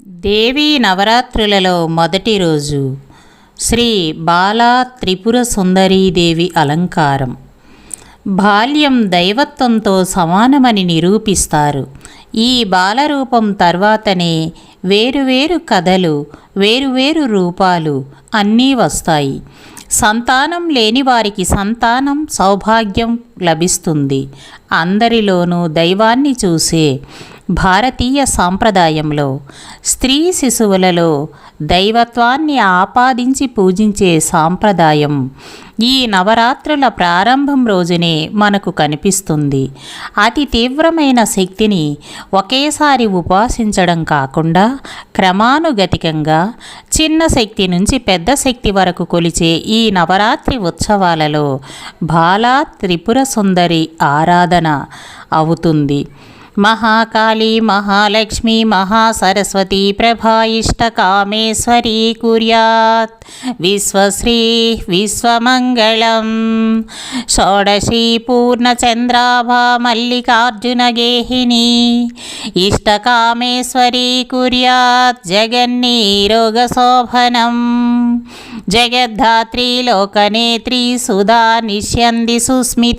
దేవీ నవరాత్రులలో మొదటి రోజు శ్రీ బాలా త్రిపుర సుందరీదేవి అలంకారం. బాల్యం దైవత్వంతో సమానమని నిరూపిస్తారు. ఈ బాలరూపం తర్వాతనే వేరువేరు కథలు వేరువేరు రూపాలు అన్నీ వస్తాయి. సంతానం లేని వారికి సంతానం సౌభాగ్యం లభిస్తుంది. అందరిలోనూ దైవాన్ని చూసే భారతీయ సాంప్రదాయంలో స్త్రీ శిశువులలో దైవత్వాన్ని ఆపాదించి పూజించే సాంప్రదాయం ఈ నవరాత్రుల ప్రారంభం రోజునే మనకు కనిపిస్తుంది. అతి తీవ్రమైన శక్తిని ఒకేసారి ఉపాసించడం కాకుండా క్రమానుగతికంగా చిన్న శక్తి నుంచి పెద్ద శక్తి వరకు కొలిచే ఈ నవరాత్రి ఉత్సవాలలో బాలా త్రిపుర సుందరి ఆరాధన అవుతుంది. మహాకాళీ మహాలక్ష్మి మహాసరస్వతి ప్రభా ఇష్టకామేశ్వరీ కుర్యాత్. విశ్వశ్రీ విశ్వమంగళం. షోడశీ పూర్ణచంద్రాభా మల్లికార్జున గేహిని ఇష్టకామేశ్వరీ కుర్యాత్ జగన్నీరోగశోభనం. జగద్ధాత్రి లోకనేత్రి సుధా నిశ్యంది సుస్మిత.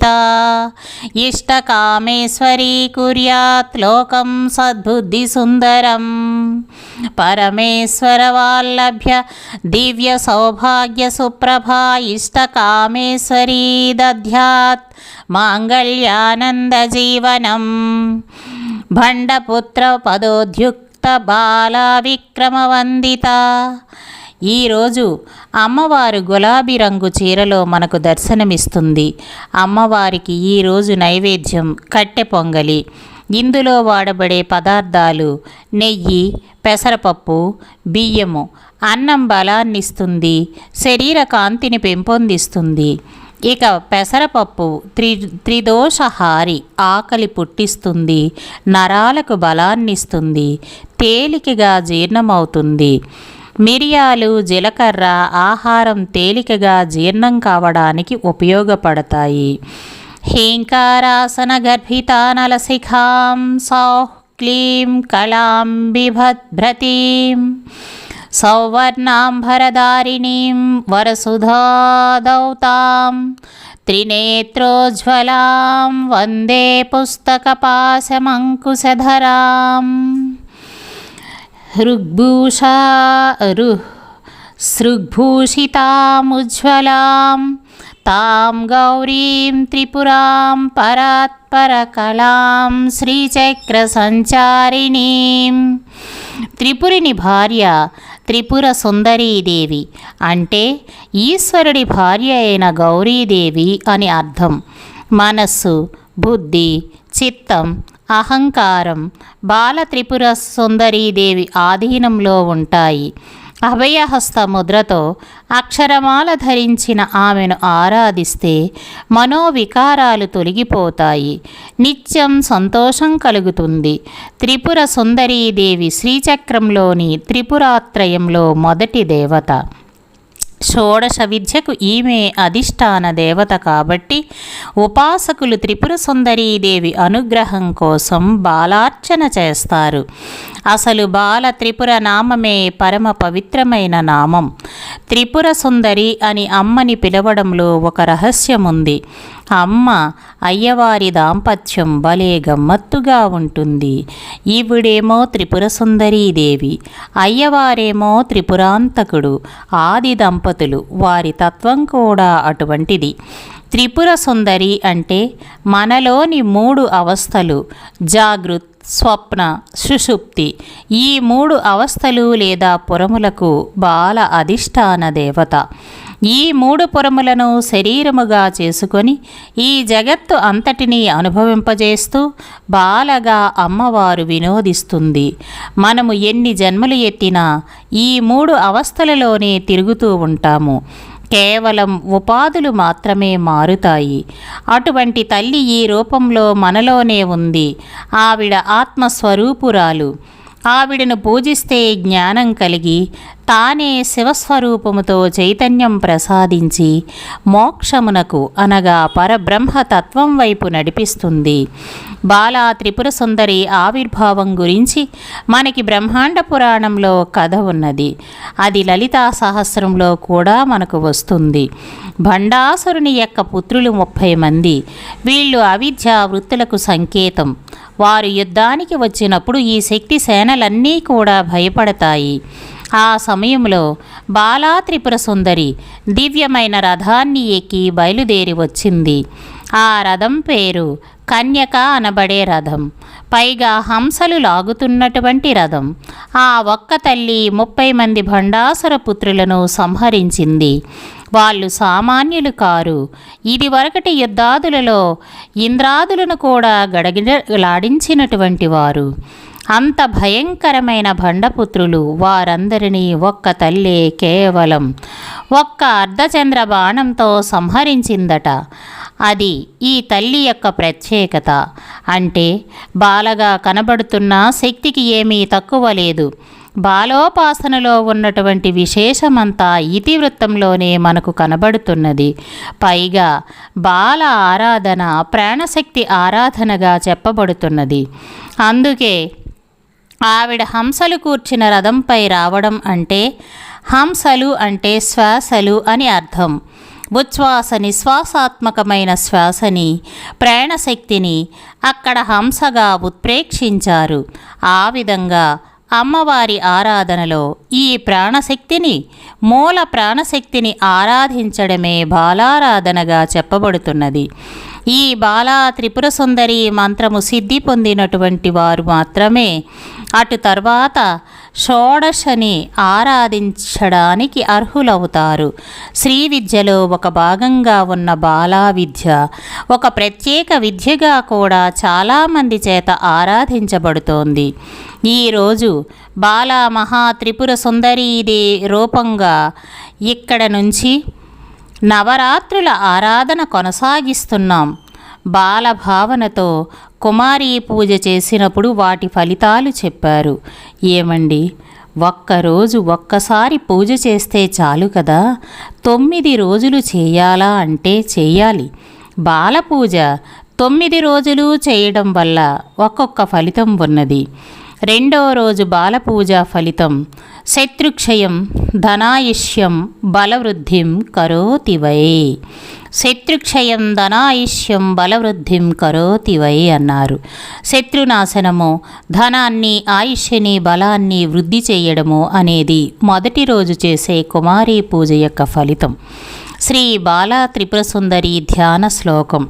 ఇష్టకామేశ్వరీ కుర్యాత్ లోకం సద్బుద్ధి సుందరం. పరమేశ్వరవాల్లభ్య దివ్య సౌభాగ్య సుప్రభా ఇష్టకామేశ్వరీ దధ్యాత్ మాంగళ్యానందజీవనం భండపుత్ర పదోద్యుక్త బాలా విక్రమవందిత. ఈరోజు అమ్మవారు గులాబీ రంగు చీరలో మనకు దర్శనమిస్తుంది. అమ్మవారికి ఈరోజు నైవేద్యం కట్టె పొంగలి. ఇందులో వాడబడే పదార్థాలు నెయ్యి పెసరపప్పు బియ్యము అన్నం బలాన్నిస్తుంది శరీర కాంతిని పెంపొందిస్తుంది. ఇక పెసరపప్పు త్రి త్రిదోషహారి ఆకలి పుట్టిస్తుంది నరాలకు బలాన్నిస్తుంది తేలికగా జీర్ణమవుతుంది. మిరియాలు జీలకర్ర ఆహారం తేలికగా జీర్ణం కావడానికి ఉపయోగపడతాయి. హేంకారాసన గర్భితానలశిఖాం సౌః క్లీం కళాం బిభద్భ్రతీం సౌవర్ణాంబరదారిణీం వరసుధాదౌతాం త్రినేత్రోజ్వలాం వందే పుస్తకపాశమంకుశధరాం. ఋగ్భూషా రు సృగ్భూషితాముజ్వలాం తాం గౌరీం త్రిపురాం పరాత్పరకలాం శ్రీచక్ర సంచారిణీం త్రిపురిని భార్య త్రిపుర సుందరీదేవి అంటే ఈశ్వరుడి భార్య అయిన గౌరీదేవి అని అర్థం. మనస్సు బుద్ధి చిత్తం అహంకారం. బాల త్రిపుర సుందరీదేవి ఆధీనంలో ఉంటాయి. అభయహస్త ముద్రతో అక్షరమాల ధరించిన ఆమెను ఆరాధిస్తే మనోవికారాలు తొలగిపోతాయి. నిత్యం సంతోషం కలుగుతుంది. త్రిపుర సుందరీదేవి శ్రీచక్రంలోని త్రిపురాత్రయంలో మొదటి దేవత. షోడశ విద్యకు ఈమె అధిష్టాన దేవత కాబట్టి ఉపాసకులు త్రిపుర సుందరీదేవి అనుగ్రహం కోసం బాలార్చన చేస్తారు. అసలు బాల త్రిపుర నామమే పరమ పవిత్రమైన నామం. త్రిపుర సుందరి అని అమ్మని పిలవడంలో ఒక రహస్యం ఉంది అమ్మ అయ్యవారి దాంపత్యం భలే గమ్మత్తుగా ఉంటుంది. ఈవిడేమో త్రిపుర సుందరీదేవి అయ్యవారేమో త్రిపురాంతకుడు ఆది దంపతులు వారి తత్వం కూడా అటువంటిది. త్రిపుర సుందరి అంటే మనలోని మూడు అవస్థలు జాగృత్ స్వప్న సుషుప్తి ఈ మూడు అవస్థలు లేదా పురములకు బాల అధిష్టాన దేవత. ఈ మూడు పురములను శరీరముగా చేసుకొని ఈ జగత్తు అంతటినీ అనుభవింపజేస్తూ బాలగా అమ్మవారు వినోదిస్తుంది. మనము ఎన్ని జన్మలు ఎత్తినా ఈ మూడు అవస్థలలోనే తిరుగుతూ ఉంటాము. కేవలం ఉపాధులు మాత్రమే మారుతాయి. అటువంటి తల్లి ఈ రూపంలో మనలోనే ఉంది. ఆవిడ ఆత్మస్వరూపురాలు. ఆవిడను పూజిస్తే జ్ఞానం కలిగి తానే శివస్వరూపముతో చైతన్యం ప్రసాదించి మోక్షమునకు అనగా పరబ్రహ్మ తత్వం వైపు నడిపిస్తుంది. బాల త్రిపుర సుందరి ఆవిర్భావం గురించి మనకి బ్రహ్మాండ పురాణంలో కథ ఉన్నది. అది లలితా సహస్రంలో కూడా మనకు వస్తుంది. భండాసురుని యొక్క పుత్రులు ముప్పై మంది. వీళ్ళు అవిద్య వృత్తులకు సంకేతం. వారు యుద్ధానికి వచ్చినప్పుడు ఈ శక్తి సేనలన్నీ కూడా భయపడతాయి. ఆ సమయంలో బాలా త్రిపుర సుందరి దివ్యమైన రథాన్ని ఎక్కి బయలుదేరి వచ్చింది. ఆ రథం పేరు కన్యక అనబడే రథం. పైగా హంసలు లాగుతున్నటువంటి రథం. ఆ ఒక్క తల్లి ముప్పై మంది భండాసుర పుత్రులను సంహరించింది. వాళ్ళు సామాన్యులు కారు. ఇదివరకటి యుద్ధాదులలో ఇంద్రాదులను కూడా గడగిడలాడించినటువంటి వారు. అంత భయంకరమైన భండపుత్రులు వారందరినీ ఒక్క తల్లే కేవలం ఒక్క అర్ధచంద్ర బాణంతో సంహరించిందట. అది ఈ తల్లి యొక్క ప్రత్యేకత. అంటే బాలగా కనబడుతున్న శక్తికి ఏమీ తక్కువ లేదు. బాలోపాసనలో ఉన్నటువంటి విశేషమంతా ఇతివృత్తంలోనే మనకు కనబడుతున్నది. పైగా బాల ఆరాధన ప్రాణశక్తి ఆరాధనగా చెప్పబడుతున్నది. అందుకే ఆవిడ హంసలు కూర్చిన రథంపై రావడం అంటే హంసలు అంటే శ్వాసలు అని అర్థం. ఉచ్ఛ్వాస నిశ్వాసాత్మకమైన శ్వాసని ప్రాణశక్తిని అక్కడ హంసగా ఉత్ప్రేక్షించారు. ఆ విధంగా అమ్మవారి ఆరాధనలో ఈ ప్రాణశక్తిని మూల ప్రాణశక్తిని ఆరాధించడమే బాలారాధనగా చెప్పబడుతున్నది. ఈ బాలా త్రిపుర సుందరి మంత్రము సిద్ధి పొందినటువంటి వారు మాత్రమే. అటు తర్వాత షోడశని ఆరాధించడానికి అర్హులవుతారు. శ్రీ విద్యలో ఒక భాగంగా ఉన్న బాలా విద్య ఒక ప్రత్యేక విద్యగా కూడా చాలామంది చేత ఆరాధించబడుతోంది. ఈరోజు బాలా మహా త్రిపుర సుందరీదే రూపంగా ఇక్కడ నుంచి నవరాత్రుల ఆరాధన కొనసాగిస్తున్నాం. బాలభావనతో కుమారీ పూజ చేసినప్పుడు వాటి ఫలితాలు చెప్పారు. ఏమండి? ఒక్కరోజు ఒక్కసారి పూజ చేస్తే చాలు కదా? తొమ్మిది రోజులు చేయాలా అంటే చేయాలి. బాలపూజ తొమ్మిది రోజులు చేయడం వల్ల ఒక్కొక్క ఫలితం ఉన్నది. రెండో రోజు బాలపూజ ఫలితం. శత్రుక్షయం ధనాయుష్యం బలవృద్ధిం కరోతి వై. శత్రుక్షయం ధనాయుష్యం బలవృద్ధిం కరోతి వై అన్నారు. శత్రునాశనము ధనాన్ని ఆయుష్యని బలాన్ని వృద్ధి చేయడము అనేది మొదటి రోజు చేసే కుమారీ పూజ యొక్క ఫలితం. శ్రీ బాలా త్రిపురసుందరి ధ్యాన శ్లోకం.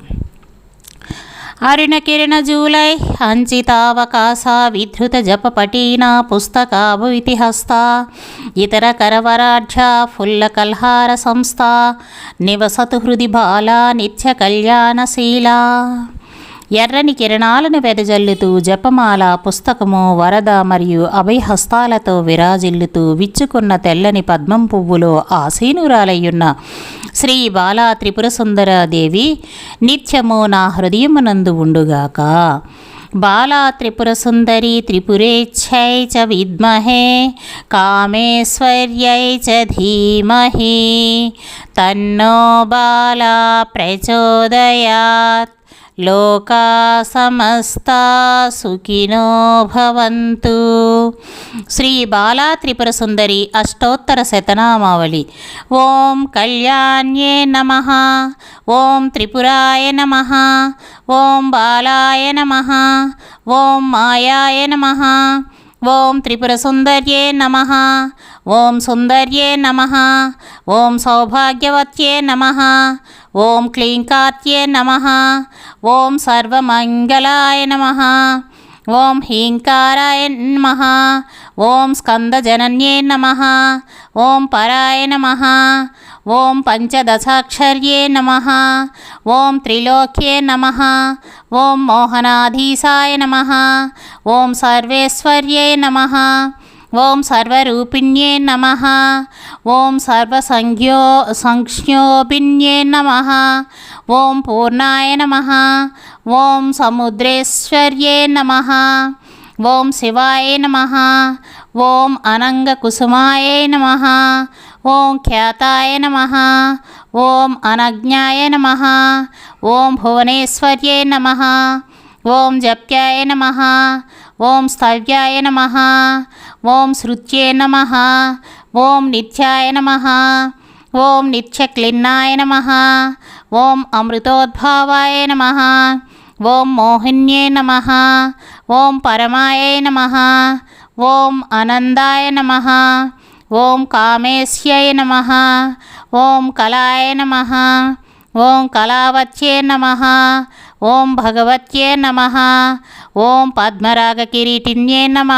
అరుణకిరణజూలై అంచితావకాశా విధృత జపపటీనా పుస్తకాభువితి హస్తా ఇతర కరవరాఢ్య ఫుల్ల కల్హార ఎర్రని కిరణాలను వెదజల్లుతూ జపమాల పుస్తకము వరద మరియు అభయహస్తాలతో విరాజిల్లుతూ విచ్చుకున్న తెల్లని పద్మం పువ్వులో ఆసీనురాలయ్యున్న శ్రీ బాలా త్రిపుర సుందరాదేవి నిత్యము నా హృదయమునందు ఉండుగాక. బాలా త్రిపుర సుందరి త్రిపురేచ్ఛై చ విద్మహే కామేశ్వర్యై చ ధీమహి తన్నో బాలా ప్రచోదయాత్. లోకా సమస్తా సుఖినో భవంతు. శ్రీ బాలా త్రిపుర సుందరి అష్టోత్తర శతనామావళి. ఓం కళ్యాణ్యే నమ. ఓం త్రిపురాయ నమ. ఓం బాలాయ నమ. ఓం మాయాయ నమ. ఓం త్రిపుర సుందర్యే నమ. ఓం సుందర్యే నమ. ఓం సౌభాగ్యవత్యే నమ. ఓం క్లీం కార్త్యే నమ. ఓం సర్వమంగళాయ నమ. ఓం హీంకారాయ నమ. ఓం స్కందజనన్యే నమ. ఓం పరాయ నమ. ఓం పంచదశాక్షర్యే నమ. ఓం త్రిలోక్యే నమ. ఓం మోహనాధీశాయ నమ. ఓం సర్వేశ్వర్యే నమ. ఓం సర్వరూపిణ్యే నమ ఓం సర్వసంజ్ఞో సంజ్ఞోపిన్యే నమ ఓం పూర్ణాయ నమ ఓం సముద్రేశ్వర్యే నమ ఓం శివాయ నమ ఓం అనంగకుసుమాయ నమ ఓం ఖ్యాతాయ నమ ఓం అనజ్ఞాయ నమ ఓం భువనేశ్వర్యే నమ ఓం జప్యాయ నమ ఓం స్థవ్యాయ నమ ఓం శృత్యే నమ ఓం నిత్యాయ నమ ఓం నిత్యక్లిన్నాయ నమ ఓం అమృతోద్భావాయ నమ ఓం మోహిన్యే నమ ఓం పరమాయ నమ ఓం అనందాయ నమ ఓం కామేశ్యై నమ ఓం కళాయ నమ ఓం కళావత్యే నమ ఓం భగవత్యే నమ ఓం పద్మరాగకిరీటిన్యే నమ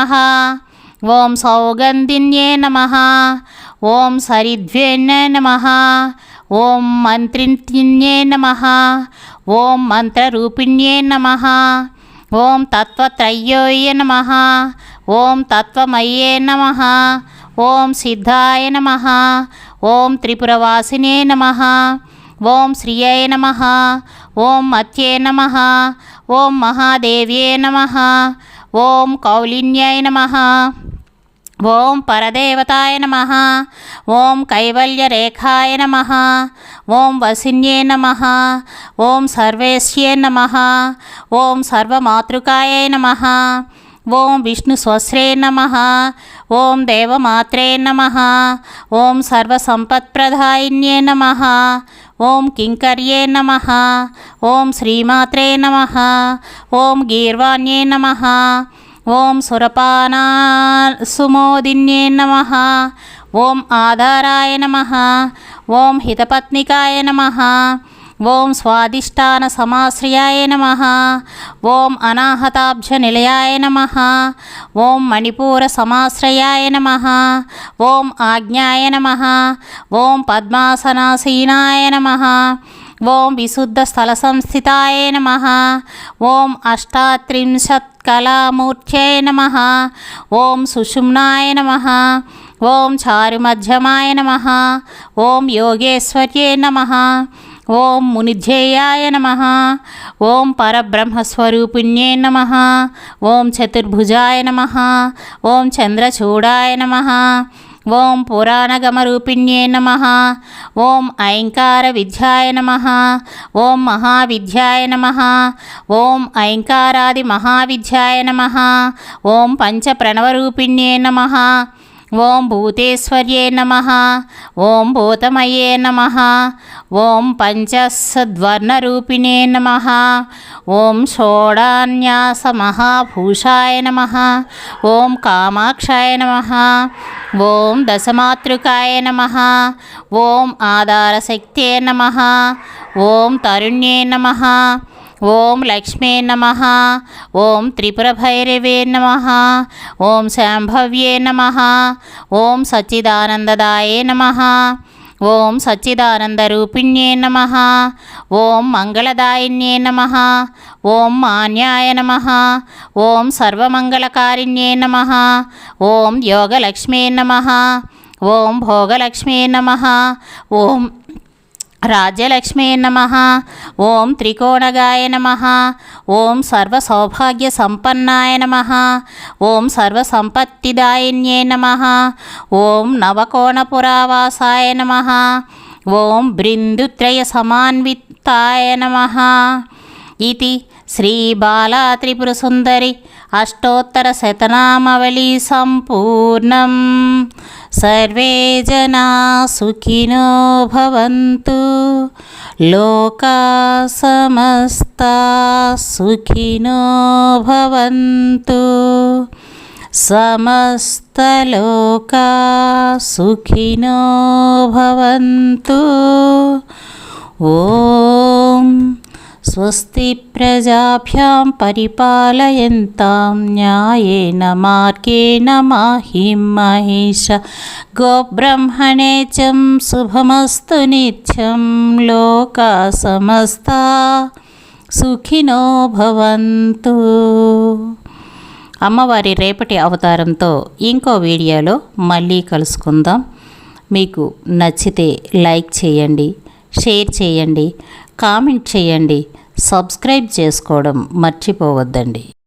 ఓం సౌగంధిన్యే నమ ఓం సరిద్వేన్యే నమ ఓం మంత్రిన్యే నమ ఓం మంత్రరూపిణ్యే నమ ఓం తత్వత్రయోయ నమ ఓం తత్వమయ్యే నమ ఓం సిద్ధాయ నమ ఓం త్రిపురవాసినే నమ ఓం శ్రియై నమ ఓం మత్యే నమ ఓం మహాదేవ్యే నమ ఓం కౌలిన్యాయ నమ ఓం పరదేవతాయ నమ ఓం కైవల్యరేఖాయ నమ ఓం వసిన్యే నమ ఓం సర్వేశ్యే నమ ఓం సర్వమాతృకాయ నమ ఓం విష్ణు స్వశ్రే నమ ఓం దేవమాత్రే నమ ఓం సర్వసంపత్ప్రదాయిన్యే నమ ఓం కింకర్యే నమ ఓం శ్రీమాత్రే నమ ఓం గీర్వాణ్యే నమ ఓం సురపానా సుమోదిన్యే నమ. ఓం ఆధారాయ నమ. ఓం హితపత్నికాయ నమ. ఓం స్వాదిష్టాన సమాశ్రయాయ నమ. ఓం అనాహతాబ్జ నిలయాయ నమ. ఓం మణిపూర సమాశ్రయాయ నమ. ఓం ఆజ్ఞాయ నమ. ఓం పద్మాసనాసీనాయ నమ. ఓం విశుద్ధ స్థల సంస్థితాయ నమ. ఓం అష్టాత్రింశత్ అష్టాత్రింశత్కళామూర్త్యై నమ. ఓం సుషుమ్నాయ నమ. ఓం చారుమధ్యమాయ నమ. ఓం యోగేశ్వర్యే నమ. ఓం మునిధ్యేయాయ నమ. ఓం పరబ్రహ్మస్వరూపిణ్యే నమ. ఓం చతుర్భుజాయ నమ. ఓం చంద్రచూడాయ నమ. ఓం పురాణగమరూపిణ్యే నమ. ఓం ఐంకార విద్యాయ నమ. ఓం మహావిద్యాయ నమ. ఓం ఐంకారాది మహావిద్యాయ నమ. ఓం పంచప్రణవరూపిణ్యే నమ. ఓం భూతేశ్వర్యే నమ. ఓం భూతమయే నమ. ఓం పంచసద్వర్ణరూపిణే నమ. ఓం షోడాన్యాసమహాభూషాయ నమ. ఓం కామాక్షాయ నమ. ఓం దశమాతృకాయ నమ. ఓం ఆధారశక్తే నమ. ఓం తరుణ్యే నమ. ఓం లక్ష్మీ నమ. ఓం త్రిపురభైరవే నమ. ఓం శాంభవ్యే నమ. ఓం సచ్చిదానందదాయే నమ. ఓం సచ్చిదానంద రూపిణ్యే నమ. ఓం మంగళదాయిన్యే నమ. ఓం మాన్యాయ నమ. ఓం సర్వమంగళకారిణ్యే నమ. ఓం యోగలక్ష్మే నమ. ఓం భోగలక్ష్మే నమ. ఓం రాజ్యలక్ష్మీ నమ. ఓం త్రికోణగాయ నమ. ఓం సర్వసౌభాగ్య సంపన్నాయ నమ. ఓం సర్వసంపత్తిదాయిన్యే నమ. ఓం నవకోణపురావాసాయ నమ. ఓం బృందుత్రయ సమాన్వితాయ నమ. ఇది శ్రీబాలాత్రిపురసుందరి అష్టోత్తరశతనామవళి సంపూర్ణం. सर्वे जनाः सुखिनो भवन्तु। लोका समस्ता सुखिनो भवन्तु। समस्तलोका सुखिनो भवन्तु। ॐ స్వస్తి ప్రజాభ్యాం పరిపాలయంతాం న్యాయేన మార్గేణ మాహిం మహిష గోబ్రహ్మణేచం శుభమస్తు నిత్యం లోకా సమస్తా సుఖినో భవంతు అమ్మవారి రేపటి అవతారంతో ఇంకో వీడియోలో మళ్ళీ కలుసుకుందాం. మీకు నచ్చితే లైక్ చేయండి షేర్ చేయండి కామెంట్ చేయండి. సబ్స్క్రైబ్ చేసుకోవడం మర్చిపోవద్దండి.